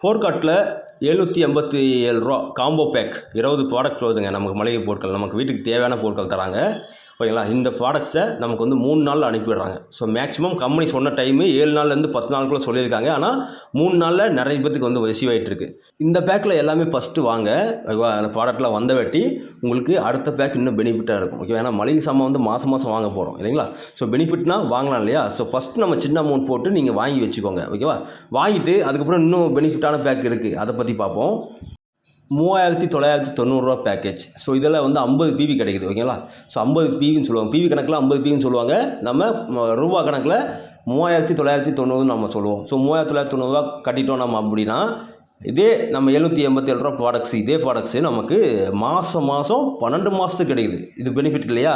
ஃபோர்காட்டில் எழுநூற்றி எண்பத்தி ஏழு ரூபா. காம்போ பேக் இருபது ப்ராடக்ட் வருதுங்க நமக்கு மளிகை பொருட்கள் நமக்கு வீட்டுக்கு தேவையான பொருட்கள் தராங்க. ஓகேங்களா? இந்த ப்ராடக்ட்ஸை நமக்கு வந்து மூணு நாளில் அனுப்பிடுறாங்க ஸோ மேக்ஸிமம் கம்பெனி சொன்ன டைமு ஏழு நாள்லேருந்து பத்து நாளுக்குள்ளே சொல்லியிருக்காங்க. ஆனால் மூணு நாளில் நிறைய பேத்துக்கு வந்து ரிசீவ் ஆகிட்டுருக்கு இந்த பேக்கில் எல்லாமே ஃபஸ்ட்டு வாங்க. அந்த ப்ராடக்ட்லாம் வந்த வெட்டி உங்களுக்கு அடுத்த பேக் இன்னும் பெனிஃபிட்டாக இருக்கும். ஓகே ஏன்னா மளிகை சாமான் வந்து மாதம் மாதம் வாங்க போகிறோம் இல்லைங்களா? ஸோ பெனிஃபிட்னா வாங்கலாம் இல்லையா? ஸோ ஃபஸ்ட்டு நம்ம சின்ன அமௌண்ட் போட்டு நீங்கள் வாங்கி வச்சுக்கோங்க. ஓகேவா? வாங்கிட்டு அதுக்கப்புறம் இன்னும் பெனிஃபிட்டான பேக் இருக்குது அதை பற்றி பார்ப்போம். மூவாயிரத்தி தொள்ளாயிரத்தி தொண்ணூறுரூவா பேக்கேஜ் ஸோ இதில் வந்து ஐம்பது பிவி கிடைக்குது ஓகேங்களா ஸோ ஐம்பது பிவின்னு சொல்லுவாங்க. பிவி கணக்கில் ஐம்பது பிவின்னு சொல்லுவாங்க. நம்ம ரூபா கணக்கில் மூவாயிரத்தி தொள்ளாயிரத்தி தொண்ணூறுன்னு நம்ம சொல்லுவோம். ஸோ மூவாயிரத்தி தொள்ளாயிரத்தி தொண்ணூறுரூவா கட்டிட்டோம் நம்ம அப்படின்னா இதே நம்ம எழுநூற்றி எண்பத்தி ஏழு ரூபா ப்ராடக்ட்ஸ் இதே ப்ராடக்ட்ஸு நமக்கு மாதம் மாதம் பன்னெண்டு மாதத்துக்கு கிடைக்குது. இது பெனிஃபிட் இல்லையா?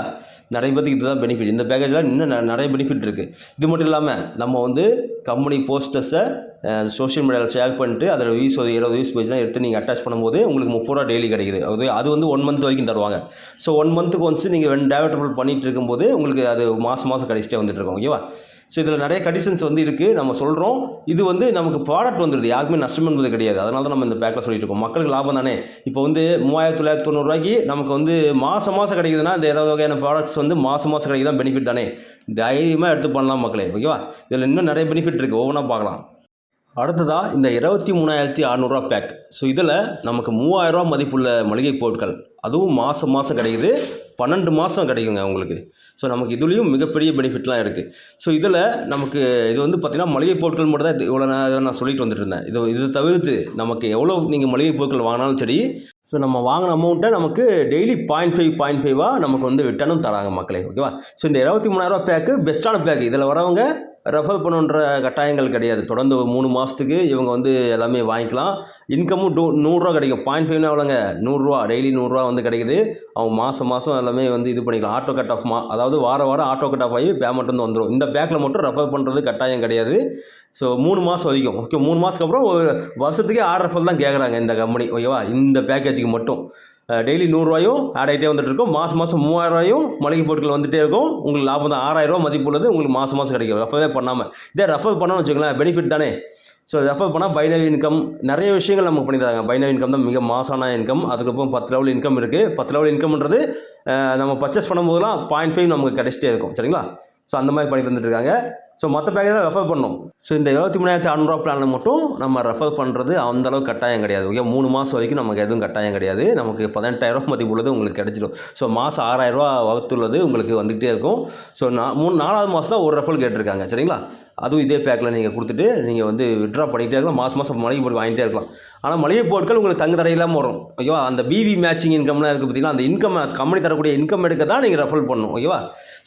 நிறைய பேருக்கு இதுதான் பெனிஃபிட் இந்த பேக்கேஜில் இன்னும் நிறைய பெனிஃபிட் இருக்குது இது மட்டும் இல்லாமல் நம்ம வந்து கம்பெனி போஸ்டர்ஸை சோஷியல் மீடியாவில் ஷேர் பண்ணிட்டு அதில் வியூஸ் ஒரு இருபது வியூஸ் போச்சுன்னா எடுத்து நீங்கள் அட்டாச் பண்ணும்போது உங்களுக்கு முப்பது ரூபா டெய்லி கிடைக்குது. அது அது வந்து ஒன் மந்த் வரைக்கும் தருவாங்க. ஸோ ஒன் மந்த்துக்கு ஒன்ஸ் நீங்கள் வென் டேவட்டபிள் பண்ணிகிட்டு இருக்கும்போது உங்களுக்கு அது மாதம் மாதம் கிடைச்சிட்டே வந்துட்டுருக்கும் ஓகேவா ஸோ இதில் நிறைய கண்டிஷன்ஸ் வந்து இருக்குது நம்ம சொல்கிறோம் இது வந்து நமக்கு ப்ராடக்ட் வந்துடுது யாருக்குமே நஷ்டம் என்பது கிடையாது. அதனால தான் நம்ம இந்த பேக்கில் சொல்லிட்டு இருக்கோம். மக்களுக்கு லாபம் தானே? இப்போ வந்து மூவாயிரத்து தொள்ளாயிரத்து தொண்ணூறுரூவாய்க்கு நமக்கு வந்து மாதம் மாதம் கிடைக்குதுன்னா இந்த இருபது வகையான ப்ராடக்ட்ஸ் வந்து மாதம் மாதம் கிடைக்குது பெனிஃபிட் தானே? தைரியமாக எடுத்து பண்ணலாம் மக்களே. ஓகேவா இதில் இன்னும் நிறைய பெனிஃபிட் இருக்குது ஒவ்வொன்றா பார்க்கலாம். அடுத்ததாக இந்த இருபத்தி மூணாயிரத்தி அறநூறுவா பேக் ஸோ இதில் நமக்கு மூவாயிரரூவா மதிப்புள்ள மளிகை பொருட்கள். அதுவும் மாதம் மாதம் கிடைக்குது. பன்னெண்டு மாதம் கிடைக்குங்க உங்களுக்கு. ஸோ நமக்கு இதுலேயும் மிகப்பெரிய பெனிஃபிட்லாம் இருக்குது ஸோ இதில் நமக்கு இது வந்து பார்த்திங்கன்னா மளிகை பொருட்கள் மட்டும் தான் இவ்வளோ நான் நான் சொல்லிட்டு வந்துட்டு இருந்தேன். இது இது தவிர்த்து நமக்கு எவ்வளோ நீங்கள் மளிகை பொருட்கள் வாங்கினாலும் சரி ஸோ நம்ம வாங்கின அமௌண்ட்டை நமக்கு டெய்லி பாயிண்ட் ஃபைவ் பாயிண்ட் ஃபைவாக நமக்கு வந்து ரிட்டனும் தராங்க மக்களே ஓகேவா ஸோ இந்த இருபத்தி மூணாயிரரூவா பேக்கு பெஸ்ட்டான பேக்கு இதில் வரவங்க ரெஃபர் பண்ணுன்ற கட்டாயங்கள் கிடையாது. தொடர்ந்து மூணு மாதத்துக்கு இவங்க வந்து எல்லாமே வாங்கிக்கலாம். இன்கமும் டூ நூறுரூவா கிடைக்கும். பாயிண்ட் ஃபைவ்னா எவ்வளோங்க? நூறுரூவா டெய்லி நூறுரூவா வந்து கிடைக்குது. அவங்க மாதம் மாதம் எல்லாமே வந்து இது பண்ணிக்கலாம். ஆட்டோ கட் ஆஃப் மா அதாவது வார வாரம் ஆட்டோ கட் ஆஃப் ஆகி பேமெண்ட் வந்து வந்துடும் இந்த பேக்கில் மட்டும் ரெஃபர் பண்ணுறது கட்டாயம் கிடையாது. ஸோ மூணு மாதம் வரைக்கும். ஓகே மூணு மாதத்துக்கு அப்புறம் ஒரு வருஷத்துக்கே ஆறு ரெஃபர் தான் கேட்குறாங்க இந்த கம்பெனி ஓகேவா இந்த பேக்கேஜுக்கு மட்டும். டெய்லி நூறுரூவாயும் ஆட் ஆகிட்டே வந்துட்டு இருக்கும் மாதம் மாதம் மூவாயிரரூவாயும் மளிகை பொருட்கள் வந்துகிட்டே இருக்கும். உங்களுக்கு லாபம் தான். ஆறாயிரரூவா மதிப்பு உள்ளது. உங்களுக்கு மாதம் மாதம் கிடைக்கும். ரெஃபரே பண்ணாமல் இதே ரெஃபர் பண்ணோம்னு வச்சுக்கோங்களேன் பெனிஃபிட் தானே. ஸோ ரெஃபர் பண்ணால் பைனவ் இன்கம் நிறைய விஷயங்கள் நமக்கு பண்ணி தராங்க. இன்கம் தான் மிக மாசான இன்கம் அதுக்கப்புறம் பத்து லெவல் இன்கம் இருக்குது பத்து லெவல் இன்கம்ன்றது நம்ம பர்ச்சேஸ் பண்ணும்போதெல்லாம் பாயிண்ட் ஃபைவ் நமக்கு கிடைச்சிட்டே இருக்கும். சரிங்களா? ஸோ அந்த மாதிரி பண்ணி தந்துட்டுருக்காங்க ஸோ மற்ற பேக்கேஜில் ரெஃபர் பண்ணும். ஸோ இந்த இருபத்தி மூணாயிரத்தி அறநூறுவா பிளானில் மட்டும் நம்ம ரெஃபர் பண்ணுறது அந்த அளவுக்கு கட்டாயம் கிடையாது. ஓகே மூணு மாதம் வரைக்கும் நமக்கு எதுவும் கட்டாயம் கிடையாது. நமக்கு பதினெட்டாயிரரூவா மதிப்பு உள்ளது உங்களுக்கு கிடச்சிடும். ஸோ மாதம் ஆறாயிரரூவா வகுத்துள்ளது உங்களுக்கு வந்துகிட்டே இருக்கும். ஸோ நான் மூணு நாலாவது மாதம் தான் ஒரு ரெஃபர் கேட்டிருக்காங்க. சரிங்களா? அதுவும் இதே பேக்கில் நீங்கள் கொடுத்துட்டு நீங்கள் வந்து விட்ரா பண்ணிகிட்டே இருக்கலாம். மாதம் மாதம் மளிகை பொருட்கள் வாங்கிட்டே இருக்கலாம். ஆனால் மளிகை பொருட்கள் உங்களுக்கு தங்கு தடை இல்லாமல் வரும் ஓகேவா அந்த பிவி மேட்சிங் இன்கம்லாம் இருக்குது பார்த்தீங்கன்னா அந்த இன்கம் கம்பெனி தரக்கூடிய இன்கம் எடுக்க தான் நீங்கள் ரெஃபர் பண்ணணும் ஓகேவா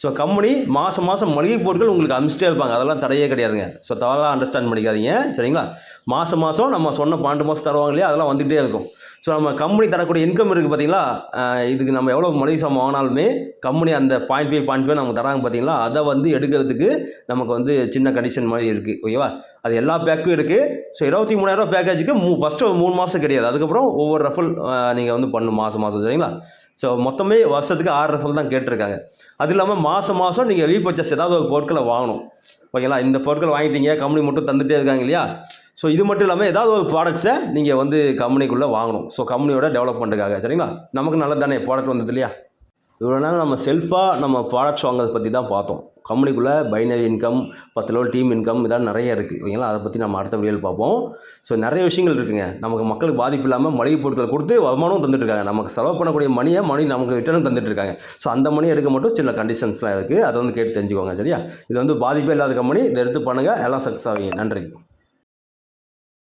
ஸோ கம்பெனி மாதம் மாதம் மளிகை பொருட்கள் உங்களுக்கு அனுப்பிச்சிட்டே இருப்பாங்க அதெல்லாம் தடையே கிடையாதுங்க. ஸோ தவறாக அண்டர்ஸ்டாண்ட் பண்ணிக்காதீங்க. சரிங்களா? மாதம் மாதம் நம்ம சொன்ன பன்னெண்டு மாதம் தருவாங்க இல்லையா? அதெல்லாம் வந்துகிட்டே இருக்கும். ஸோ நம்ம கம்பெனி தரக்கூடிய இன்கம் இருக்குது பார்த்தீங்களா? இதுக்கு நம்ம எவ்வளோ மளிகை சாமான் வாங்கினாலுமே கம்பெனி அந்த பாயிண்ட் ஃபைவ் பாயிண்ட் ஃபைவ் நமக்கு தராங்க பார்த்தீங்களா? அதை வந்து எடுக்கிறதுக்கு நமக்கு வந்து சின்ன கண்டிஷன் மாதிரி இருக்குது ஓகேவா அது எல்லா பேக்கும் இருக்குது ஸோ இருபத்தி மூணாயிரரூவா பேக்கேஜுக்கு மூ ஃபஸ்ட்டு மூணு மாதம் கிடையாது. அதுக்கப்புறம் ஒவ்வொரு ரஃபல் நீங்கள் வந்து பண்ணணும் மாதம் மாதம் சரிங்களா? ஸோ மொத்தமே வருஷத்துக்கு ஆறு ரஃபல் தான் கேட்டிருக்காங்க. அது இல்லாமல் மாதம் மாதம் நீங்கள் ரீபர்ச்சஸ் ஏதாவது ஒரு பொருட்களை வாங்கணும். ஓகேங்களா இந்த பொருட்கள் வாங்கிட்டீங்க கம்பெனி மட்டும் தந்துகிட்டே இருக்காங்க இல்லையா? ஸோ இது மட்டும் இல்லாமல் ஏதாவது ஒரு ப்ராடக்ட்ஸை நீங்கள் வந்து கம்பெனிக்குள்ளே வாங்கணும். ஸோ கம்பெனியோட டெவலப்மெண்ட்டுக்காக சரிங்களா? நமக்கு நல்லது தானே ப்ராடக்ட் வந்தது இல்லையா? இவ்வளோ நேரம் நம்ம செல்ஃபாக நம்ம ப்ராடக்ட்ஸ் வாங்குறதை பற்றி தான் பார்த்தோம். கம்பெனிக்குள்ளே பைனரி இன்கம் பத்து லெவல் டீம் இன்கம் இதெல்லாம் நிறைய இருக்குது ஓகேங்களா? அதை பற்றி நம்ம அடுத்த வீடியோவில் பார்ப்போம். ஸோ நிறைய விஷயங்கள் இருக்குங்க. நமக்கு மக்களுக்கு பாதிப்பு இல்லாமல் மளிகை பொருட்கள் கொடுத்து வருமானமும் தந்துட்டுருக்காங்க. நமக்கு செலவு பண்ணக்கூடிய மணியை மணி நமக்கு ரிட்டர்னும் தந்துட்டுருக்காங்க. ஸோ அந்த மணி எடுக்க மட்டும் சில கண்டிஷன்ஸ்லாம் இருக்குது அதை வந்து கேட்டு தெரிஞ்சுக்கோங்க சரியா? இது வந்து பாதிப்பே இல்லாத கம்பெனி இதை எடுத்து பண்ணுங்கள் எல்லாம் சக்ஸஸ் ஆகுங்க நன்றி.